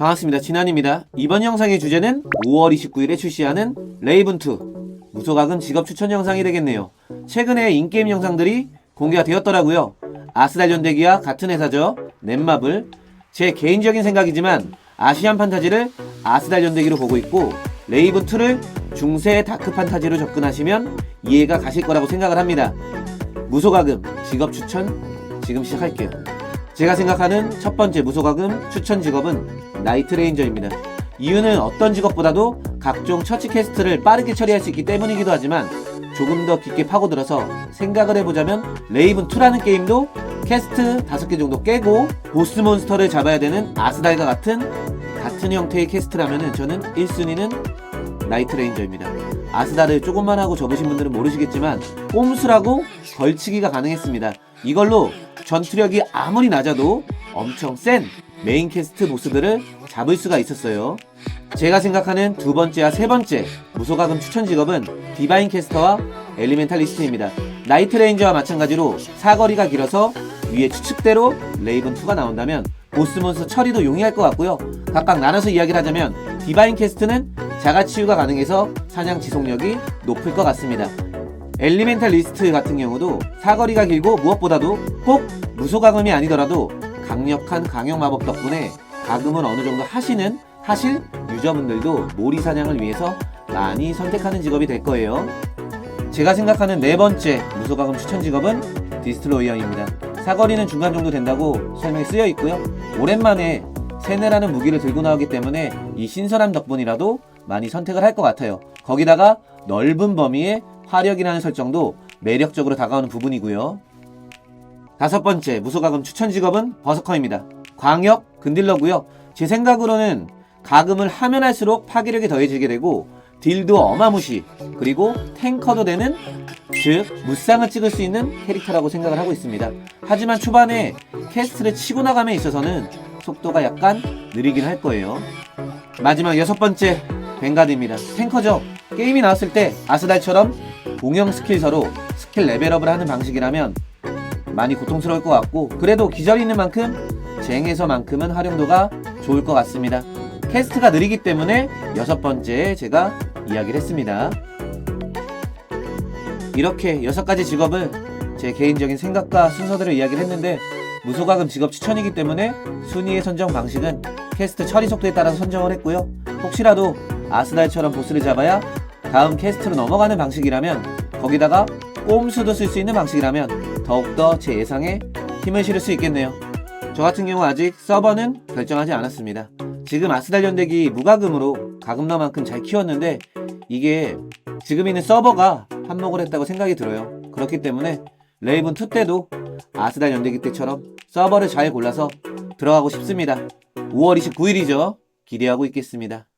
반갑습니다. 진한입니다. 이번 영상의 주제는 5월 29일에 출시하는 레이븐2 무소각은 직업 추천 영상이 되겠네요. 최근에 인게임 영상들이 공개가 되었더라고요. 아스달 연대기와 같은 회사죠. 넷마블. 제 개인적인 생각이지만 아시안 판타지를 아스달 연대기로 보고 있고 레이븐2를 중세 다크 판타지로 접근하시면 이해가 가실 거라고 생각을 합니다. 무소가금 직업 추천 지금 시작할게요. 제가 생각하는 첫 번째 무소가금 추천 직업은 나이트 레인저입니다. 이유는 어떤 직업보다도 각종 처치 퀘스트를 빠르게 처리할 수 있기 때문이기도 하지만 조금 더 깊게 파고들어서 생각을 해보자면 레이븐2라는 게임도 퀘스트 5개 정도 깨고 보스 몬스터를 잡아야 되는 아스달과 같은 같은 형태의 퀘스트라면 저는 1순위는 나이트 레인저입니다. 아스달을 조금만 하고 접으신 분들은 모르시겠지만 꼼수라고 걸치기가 가능했습니다. 이걸로 전투력이 아무리 낮아도 엄청 센 메인 캐스트 보스들을 잡을 수가 있었어요. 제가 생각하는 두 번째와 세 번째 무소가금 추천 직업은 디바인 캐스터와 엘리멘탈리스트입니다. 나이트 레인저와 마찬가지로 사거리가 길어서 위에 추측대로 레이븐2가 나온다면 보스몬스터 처리도 용이할 것 같고요. 각각 나눠서 이야기를 하자면 디바인 캐스트는 자가치유가 가능해서 사냥 지속력이 높을 것 같습니다. 엘리멘탈 리스트 같은 경우도 사거리가 길고 무엇보다도 꼭 무소가금이 아니더라도 강력한 강형 마법 덕분에 가금을 어느 정도 하시는 하실 유저분들도 모리 사냥을 위해서 많이 선택하는 직업이 될 거예요. 제가 생각하는 네 번째 무소가금 추천 직업은 디스트로이어입니다. 사거리는 중간 정도 된다고 설명이 쓰여 있고요. 오랜만에 세네라는 무기를 들고 나오기 때문에 이 신선함 덕분이라도 많이 선택을 할 것 같아요. 거기다가 넓은 범위의 화력이라는 설정도 매력적으로 다가오는 부분이고요. 다섯 번째 무소가금 추천 직업은 버서커입니다. 광역 근딜러고요. 제 생각으로는 가금을 하면 할수록 파괴력이 더해지게 되고 딜도 어마무시 그리고 탱커도 되는 즉 무쌍을 찍을 수 있는 캐릭터라고 생각을 하고 있습니다. 하지만 초반에 캐스트를 치고 나감에 있어서는 속도가 약간 느리긴 할 거예요. 마지막 여섯 번째 뱅가드입니다. 탱커죠. 게임이 나왔을 때 아스달처럼 공형 스킬서로 스킬 레벨업을 하는 방식이라면 많이 고통스러울 것 같고 그래도 기절이 있는 만큼 쟁에서만큼은 활용도가 좋을 것 같습니다. 캐스트가 느리기 때문에 여섯 번째 제가 이야기를 했습니다. 이렇게 여섯 가지 직업을 제 개인적인 생각과 순서대로 이야기를 했는데 무소가금 직업 추천이기 때문에 순위의 선정 방식은 캐스트 처리 속도에 따라서 선정을 했고요. 혹시라도 아스달처럼 보스를 잡아야 다음 캐스트로 넘어가는 방식이라면 거기다가 꼼수도 쓸 수 있는 방식이라면 더욱더 제 예상에 힘을 실을 수 있겠네요. 저 같은 경우 아직 서버는 결정하지 않았습니다. 지금 아스달 연대기 무가금으로 가금러만큼 잘 키웠는데 이게 지금 있는 서버가 한몫을 했다고 생각이 들어요. 그렇기 때문에 레이븐 2 때도 아스달 연대기 때처럼 서버를 잘 골라서 들어가고 싶습니다. 5월 29일이죠. 기대하고 있겠습니다.